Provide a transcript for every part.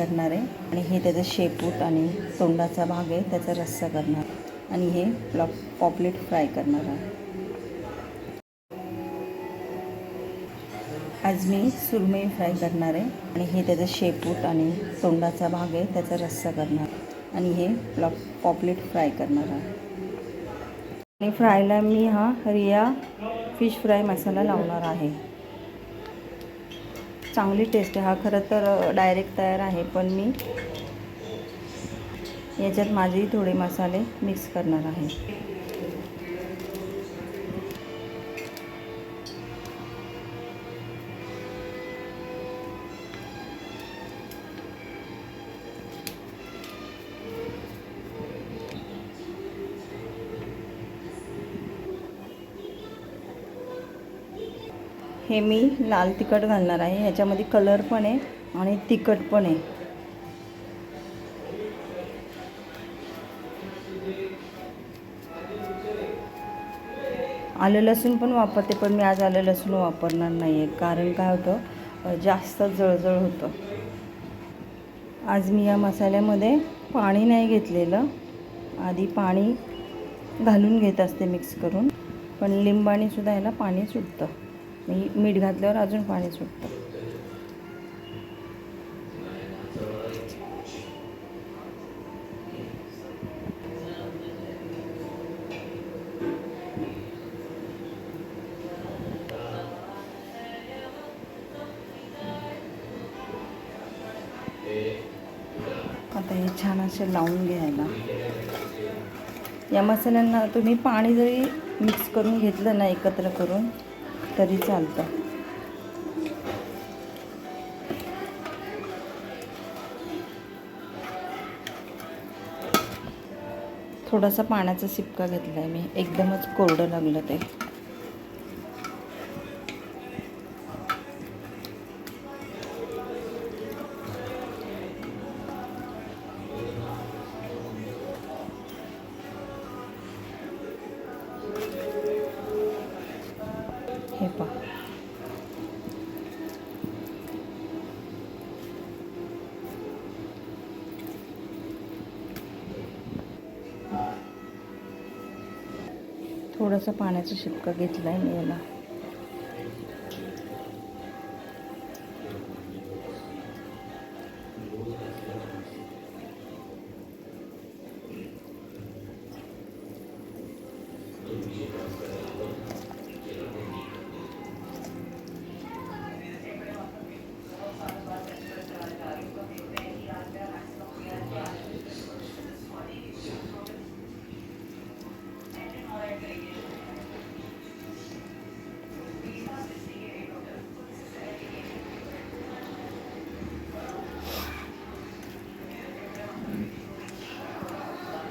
करणार आहे. आणि हे त्याचं शेपूट आणि तोंडाचा भाग आहे त्याचा रस्सा करणार. आणि हे प्लॉ पॉपलेट फ्राय करणार आहे. आज मी सुरमई फ्राय करणार आहे. आणि हे त्याचं शेपूट आणि तोंडाचा भाग आहे त्याचा रस्सा करणार. आणि हे प्लॉ पॉपलेट फ्राय करणार आहे. आणि फ्रायला मी हा रिया फिश फ्राय मसाला लावणार आहे. चांगली टेस्ट आहे. हा खरं तर डायरेक्ट तयार आहे पण मी याच्यात माझेही थोडे मसाले मिक्स करणार आहे. हे मी लाल तिखट घालणार आहे. ह्याच्यामध्ये कलर पण आहे आणि तिखट पण आहे. आलं लसूण पण वापरते पण मी आज आलं लसूण वापरणार नाही आहे कारण काय होतं? जास्त जळजळ होतं. आज मी या मसाल्यामध्ये पाणी नाही घेतलेलं. आधी पाणी घालून घेत असते मिक्स करून. पण लिंबाणीसुद्धा याला पाणी सुटतं. मी मीठ घातल्यावर अजून पाणी सुटतं. आता हे छान असे लावून घ्यायला. या मसाल्यांना तुम्ही पाणी जरी मिक्स करून घेतलं ना एकत्र करून तरी चालतं. थोडासा पाण्याचा शिपका घेतला आहे मी. एकदमच कोरडं लागलं ते. थोडासा पाण्याचा शिपका घेतला आहे मी याला.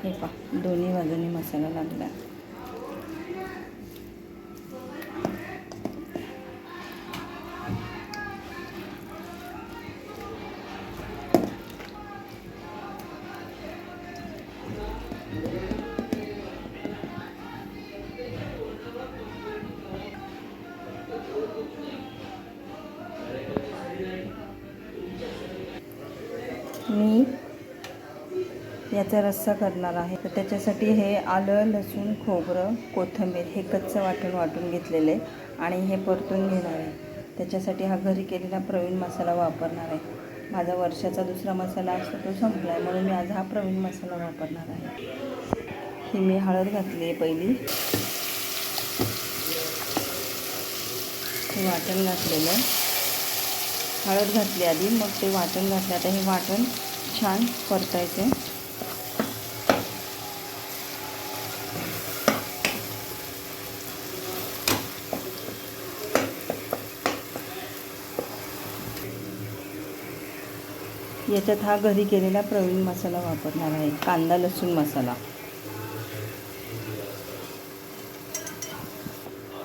हे पहा दोन्ही बाजूनी मसाला लागला. याचा रस्सा करणार आहे. तर त्याच्यासाठी हे आलं लसूण खोबरं कोथिंबीर हे कच्चं वाटून वाटून आहे आणि हे परतून घेणार आहे. त्याच्यासाठी हा घरी केलेला प्रवीण मसाला वापरणार आहे. माझा वर्षाचा दुसरा मसाला असतो तो संपला आहे म्हणून मी आज हा प्रवीण मसाला वापरणार आहे. ही मी हळद घातली आहे पहिली. हे वाटण घातलेलं. आहे हळद घातली आधी मग ते वाटण घातलं आता हे वाटण छान परतायचं आहे याच्यात हा घरी केलेला प्रवीण मसाला वापरणार आहे. कांदा लसूण मसाला.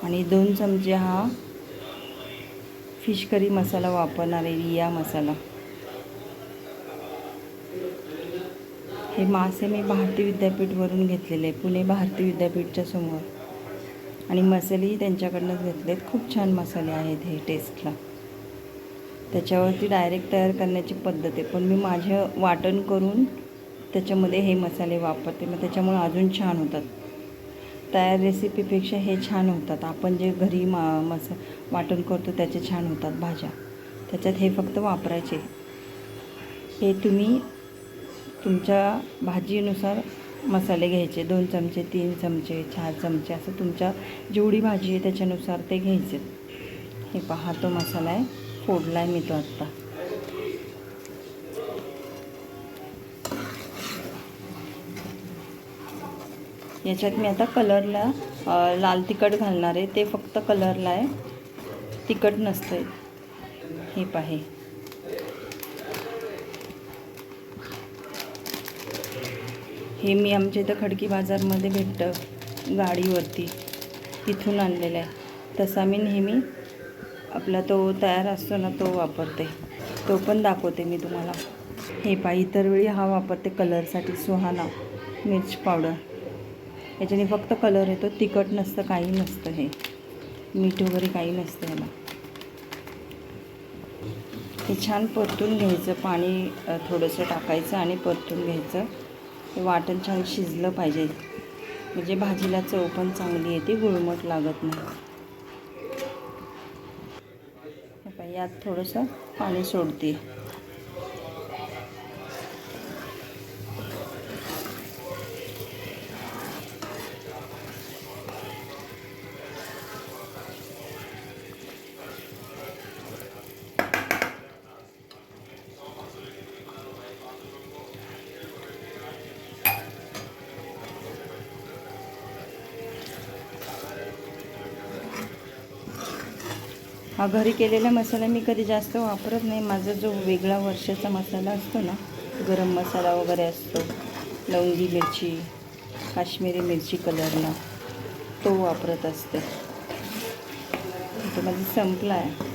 आणि दोन चमचे हा फिश करी मसाला वापरणार आहे रिया मसाला. हे मासे मी भारती विद्यापीठवरून घेतलेले पुणे भारती विद्यापीठच्या समोर. आणि मसालेही त्यांच्याकडनंच घेतलेत. खूप छान मसाले आहेत हे टेस्टला त्याच्यावरती डायरेक्ट तयार करण्याची पद्धत आहे. पण मी माझं वाटण करून त्याच्यामध्ये हे मसाले वापरते. मग त्याच्यामुळे अजून छान होतात. तयार रेसिपीपेक्षा हे छान होतात. आपण जे घरी मा मसा वाटण करतो त्याचे छान होतात भाज्या. त्याच्यात हे फक्त वापरायचे. हे तुम्ही तुमच्या भाजीनुसार मसाले घ्यायचे. दोन चमचे तीन चमचे चार चमचे असं तुमच्या जेवढी भाजी आहे त्याच्यानुसार ते घ्यायचे. हे पहा तो मसाला आहे. फोडला आहे मी तो आत्ता याच्यात मी आता कलरला लाल तिखट घालणार आहे. ते फक्त कलरला आहे. तिखट नसतं हे पाहे हे. मी आमच्या इथं खडकी बाजारमध्ये भेटतं. गाडीवरती. तिथून आणलेलं आहे. तसा मी नेहमी आपला तो तयार असतो ना तो वापरते. तो पण दाखवते मी तुम्हाला. हे पा इतर वेळी हा वापरते कलरसाठी सुहाना मिर्च पावडर. याच्याने फक्त कलर येतो तिखट नसतं काही नसतं हे. मीठ वगैरे काही नसतं ह्याला हे छान परतून घ्यायचं पाणी थोडंसं टाकायचं आणि परतून घ्यायचं. हे वाटण छान शिजलं पाहिजे. म्हणजे भाजीला चव पण चांगली येते गुळमट लागत नाही हे पहा, यात थोडंसं पाणी सोडते. हा घरी केलेला मसाला मी कधी जास्त वापरत नाही. माझा जो वेगळा वर्षाचा मसाला असतो ना गरम मसाला वगैरे असतो लवंगी मिरची काश्मीरी मिरची कलरला तो वापरत असते. तो माझा संपला आहे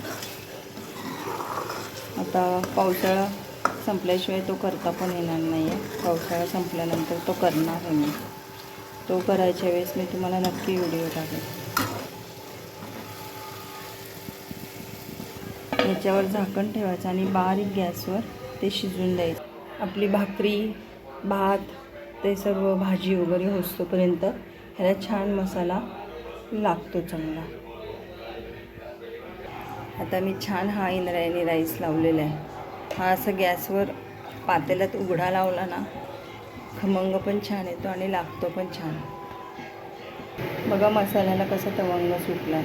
आता पावसाळा संपल्याशिवाय तो करता पण येणार नाही आहे पावसाळा संपल्यानंतर तो करणार आहे मी. तो करायच्या वेळेस मी तुम्हाला नक्की व्हिडिओ टाकेन. याच्यावर झाकण ठेवायचं आणि बारीक गॅसवर ते शिजून द्यायचं. आपली भाकरी भात ते सर्व भाजी वगैरे होसतोपर्यंत ह्याला छान मसाला लागतो चांगला. आता मी छान हा इंद्रायणी राईस लावलेला आहे. हा असं गॅसवर पातेल्यात उघडा लावला ना खमंग पण छान येतो आणि लागतो पण छान. बघा मसाल्याला कसा तवंग सुटला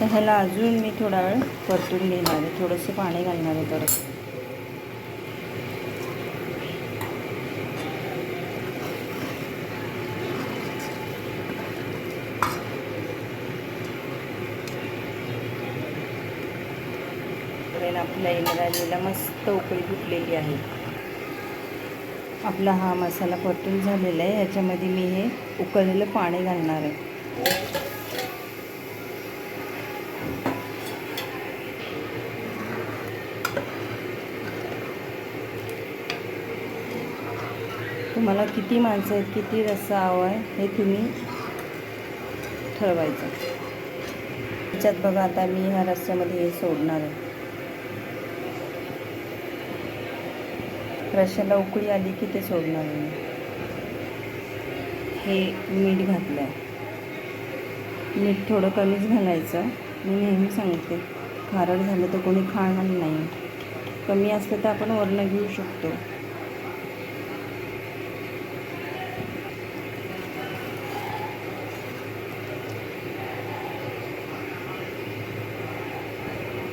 तर ह्याला अजून मी थोडा वेळ परतून घेणार आहे. थोडंसं पाणी घालणार आहे परत. आपल्या इंद्रायणीला मस्त उकळी फुटलेली आहे. आपला हा मसाला परतून झालेला आहे. याच्यामध्ये मी हे उकळलेलं पाणी घालणार आहे. तुम्हाला किती माणसं आहेत किती रस्सा हवा आहे हे तुम्ही ठरवायचं. त्याच्यात बघा आता मी ह्या रस्स्यामध्ये हे सोडणार आहे. रश्याला उकळी आली की ते सोडणार आहे हे मीठ घातलं आहे मीठ थोडं कमीच घालायचं. मी नेहमी सांगते खारट झालं तर कोणी खाणार नाही. कमी असलं तर आपण वरणं घेऊ शकतो.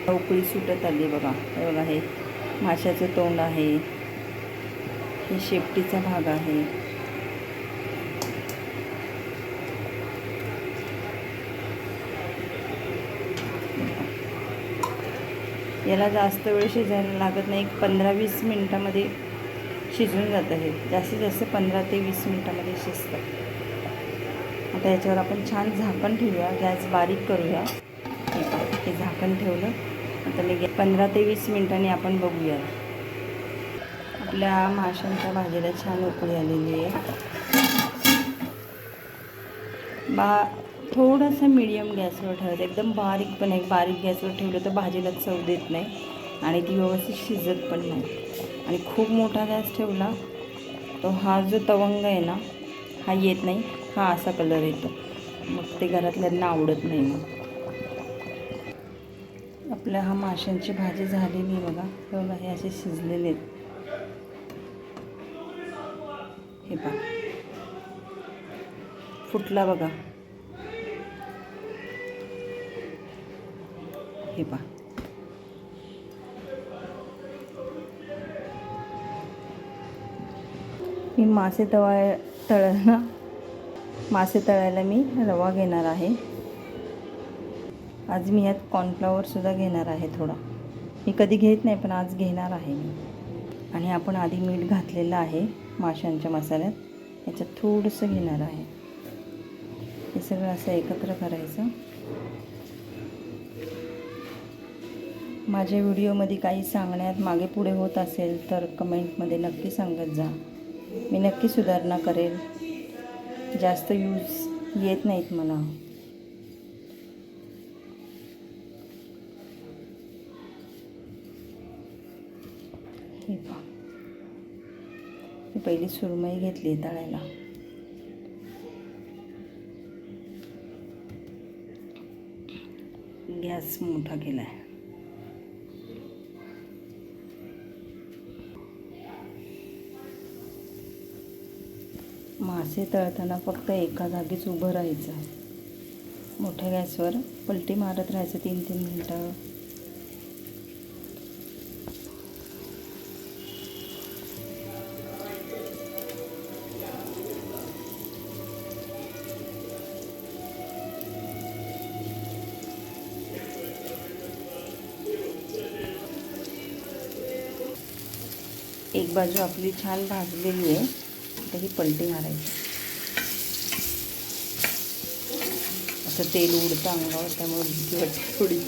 उकळी सुटत आली बघा. हे बघा हे माशाचं तोंड आहे. हे शेपटीचा भाग आहे. याला जास्त वेळ शिजायला लागत नाही. एक पंधरा वीस मिनटामध्ये शिजून जातं हे. जास्तीत जास्त पंधरा ते वीस मिनटामध्ये शिजतं. आता याच्यावर आपण छान झाकण ठेवूया. गॅस बारीक करूया. हे हे झाकण ठेवलं. आता मी पंधरा ते वीस मिनटांनी आपण बघूया. आपल्या माशांच्या भाजीला छान उकळी आलेली आहे. बा थोडंसं मीडियम गॅसवर ठेवायचं. एकदम बारीक पण एक बारीक गॅसवर ठेवलं तर भाजीला चव देत नाही. आणि ती व्यवस्थित शिजत पण नाही. आणि खूप मोठा गॅस ठेवला तो हा जो तवंग आहे ना हा येत नाही. हा असा कलर येतो. मग ते घरातल्यांना आवडत नाही मग. आपल्या हा माशांची भाजी झालेली आहे बघा. हे बघा हे असे शिजलेले आहेत. हे पहा. फुटला बघा. हे पहा. मी मासे तवा तळायला मासे तळायला मी रवा घेणार आहे. आज मी यात कॉर्नफ्लॉवरसुद्धा घेणार आहे थोडा. मी कधी घेत नाही पण आज घेणार आहे मी. आणि आपण आधी मीठ घातलेलं आहे माशांच्या मसाल्यात. याच्यात थोडंसं घेणार आहे. हे सगळं असं एकत्र करायचं. माझ्या व्हिडिओमध्ये काही सांगण्यात मागे पुढे होत असेल तर कमेंटमध्ये नक्की सांगत जा. मी नक्की सुधारणा करेल. जास्त यूज येत नाहीत मला हे पहा. मी पहिली सुरमई घेतली तळायला गॅस मोठा केला आहे मासे तळताना फक्त एका जागीच उभं राहायचं. मोठ्या गॅसवर पलटी मारत राहायचं तीन तीन मिनटं. एक बाजू आपली छान भाजलेली आहे. आता ही पलटी मारायची. असं तेल उडतं अंगावर त्यामुळे भीती वाटते थोडी.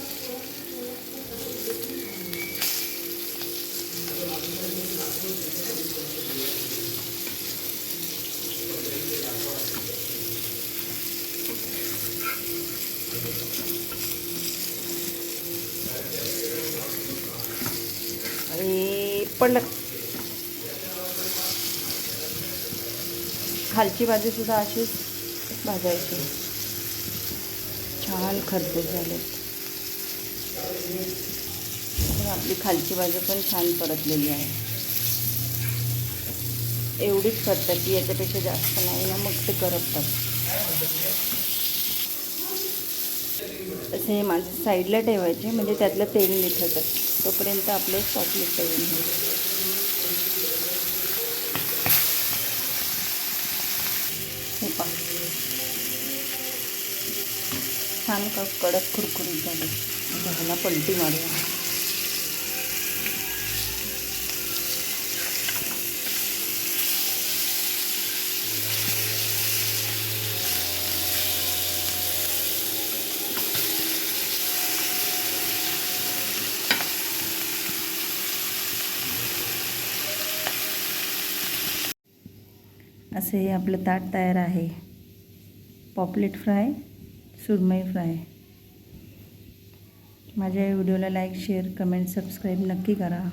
पडलं खालची बाजूसुद्धा अशीच भाजायची. छान खरपूस झाले. आपली खालची बाजू पण छान परतलेली आहे. एवढीच करतात की याच्यापेक्षा जास्त नाही ना मग ते करपतात. असे हे माणसं साईडला ठेवायचे म्हणजे त्यातलं तेल निघतं तोपर्यंत आपले चॉकलेट तळून होईल छान क कडक खुरखुरीत झाले. ह्याला पलटी मारूया. असे हे आपलं ताट तयार आहे. पॉपलेट फ्राय. सुरमई फ्राय. माझ्या व्हिडिओला लाईक शेअर कमेंट सबस्क्राईब नक्की करा.